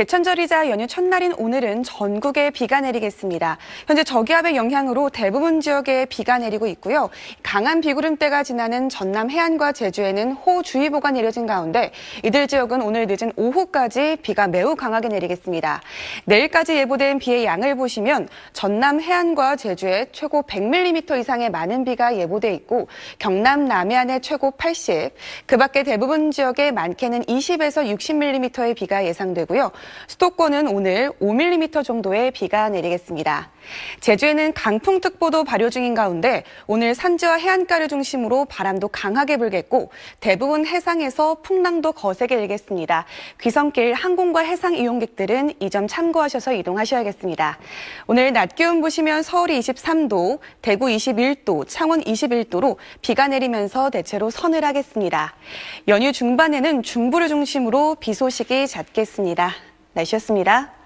개천절이자 연휴 첫날인 오늘은 전국에 비가 내리겠습니다. 현재 저기압의 영향으로 대부분 지역에 비가 내리고 있고요. 강한 비구름대가 지나는 전남 해안과 제주에는 호우주의보가 내려진 가운데 이들 지역은 오늘 늦은 오후까지 비가 매우 강하게 내리겠습니다. 내일까지 예보된 비의 양을 보시면 전남 해안과 제주에 최고 100mm 이상의 많은 비가 예보돼 있고 경남 남해안에 최고 80, 그 밖에 대부분 지역에 많게는 20에서 60mm의 비가 예상되고요. 수도권은 오늘 5mm 정도의 비가 내리겠습니다. 제주에는 강풍특보도 발효 중인 가운데 오늘 산지와 해안가를 중심으로 바람도 강하게 불겠고 대부분 해상에서 풍랑도 거세게 일겠습니다. 귀성길 항공과 해상 이용객들은 이 점 참고하셔서 이동하셔야겠습니다. 오늘 낮 기온 보시면 서울이 23도, 대구 21도, 창원 21도로 비가 내리면서 대체로 서늘하겠습니다. 연휴 중반에는 중부를 중심으로 비 소식이 잦겠습니다. 날씨였습니다.